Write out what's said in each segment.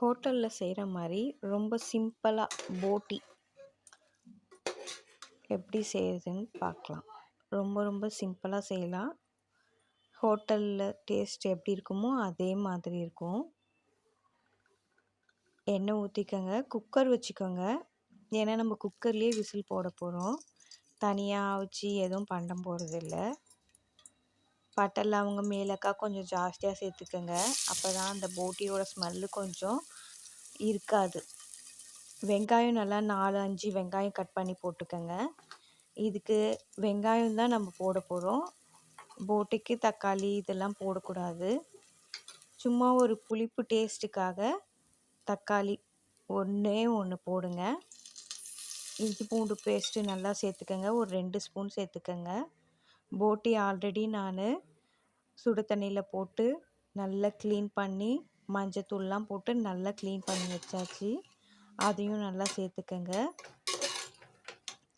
ஹோட்டலில் செய்கிற மாதிரி ரொம்ப சிம்பிளாக போட்டி எப்படி செய்யுதுன்னு பார்க்கலாம் ரொம்ப ரொம்ப சிம்பிளாக செய்யலாம். ஹோட்டலில் டேஸ்ட் எப்படி இருக்குமோ அதே மாதிரி இருக்கும். எண்ணெய் ஊற்றிக்கோங்க குக்கர் வச்சுக்கோங்க. ஏன்னா நம்ம குக்கர்லேயே விசில் போட போகிறோம் தனியாக வச்சு எதுவும் பண்ண போகிறதில்ல பட்டை லவங்கம் ஏலக்காய் கொஞ்சம் ஜாஸ்தியாக சேர்த்துக்கோங்க. அப்போ தான் அந்த போட்டியோட ஸ்மெல்லு கொஞ்சம் இருக்காது. வெங்காயம் நல்லா நாலு அஞ்சு வெங்காயம் கட் பண்ணி போட்டுக்கோங்க. இதுக்கு வெங்காயம் தான் நம்ம போட போகிறோம் போட்டிக்கு தக்காளி இதெல்லாம் போடக்கூடாது. சும்மா ஒரு புளிப்பு டேஸ்ட்டுக்காக தக்காளி ஒன்றே ஒன்று போடுங்க. இஞ்சி பூண்டு பேஸ்ட்டு நல்லா சேர்த்துக்கோங்க. ஒரு ரெண்டு ஸ்பூன் சேர்த்துக்கோங்க. போட்டி ஆல்ரெடி நான் சுடு தண்ணியில் போட்டு நல்லா க்ளீன் பண்ணி மஞ்சத்தூள்லாம் போட்டு நல்லா க்ளீன் பண்ணி வச்சாச்சு. அதையும் நல்லா சேர்த்துக்கங்க.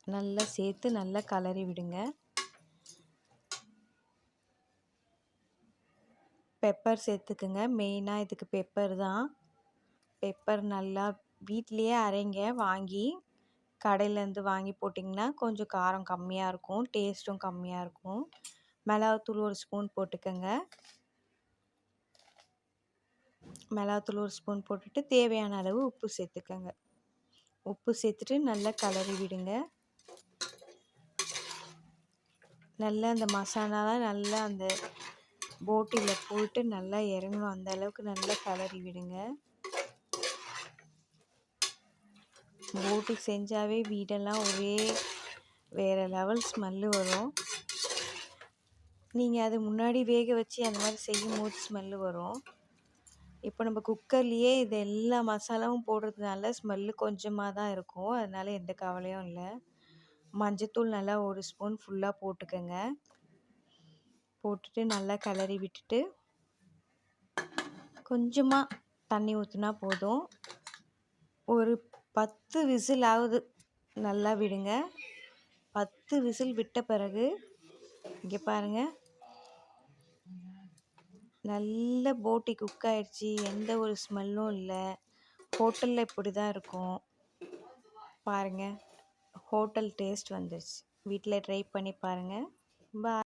நல்லா சேர்த்து நல்லா கலரி விடுங்க. பெப்பர் சேர்த்துக்குங்க. மெயினாக இதுக்கு பெப்பர் தான். பெப்பர் நல்லா வீட்லேயே அரைங்க. வாங்கி கடையிலேருந்து வாங்கி போட்டிங்கன்னா கொஞ்சம் காரம் கம்மியாக இருக்கும். டேஸ்ட்டும் கம்மியாக இருக்கும். மிளகாத்தூள் ஒரு ஸ்பூன் போட்டுக்கோங்க. மிளகாத்தூள் ஒரு ஸ்பூன் போட்டுட்டு தேவையான அளவு உப்பு சேர்த்துக்கோங்க. உப்பு சேர்த்துட்டு நல்லா கலரி விடுங்க. நல்லா அந்த மசாலாலாம் நல்லா அந்த போட்டியில் போட்டு நல்லா இறங்கணும். அந்த அளவுக்கு நல்லா கலரி விடுங்க. போட்டி செஞ்சாவே வீடெல்லாம் ஒரே வேறு லெவல் ஸ்மெல்லு வரும். நீங்கள் அது முன்னாடி வேக வச்சு அந்த மாதிரி செய்யும் போது ஸ்மெல்லு வரும். இப்போ நம்ம குக்கர்லேயே இது எல்லா மசாலாவும் போடுறதுனால ஸ்மெல்லு கொஞ்சமாக தான் இருக்கும். அதனால் எந்த கவலையும் இல்லை. மஞ்சத்தூள் நல்லா ஒரு ஸ்பூன் ஃபுல்லாக போட்டுக்கோங்க. போட்டுட்டு நல்லா கிளறி விட்டுட்டு கொஞ்சமாக தண்ணி ஊற்றினா போதும். ஒரு பத்து விசில் ஆகுது நல்லா விடுங்க. பத்து விசில் விட்ட பிறகு இங்கே பாருங்கள் நல்ல போட்டி குக் ஆகிடுச்சி எந்த ஒரு ஸ்மெல்லும் இல்லை. ஹோட்டலில் இப்படி தான் இருக்கும். பாருங்கள் ஹோட்டல் டேஸ்ட் வந்துடுச்சு வீட்டில் ட்ரை பண்ணி பாருங்கள் பாய்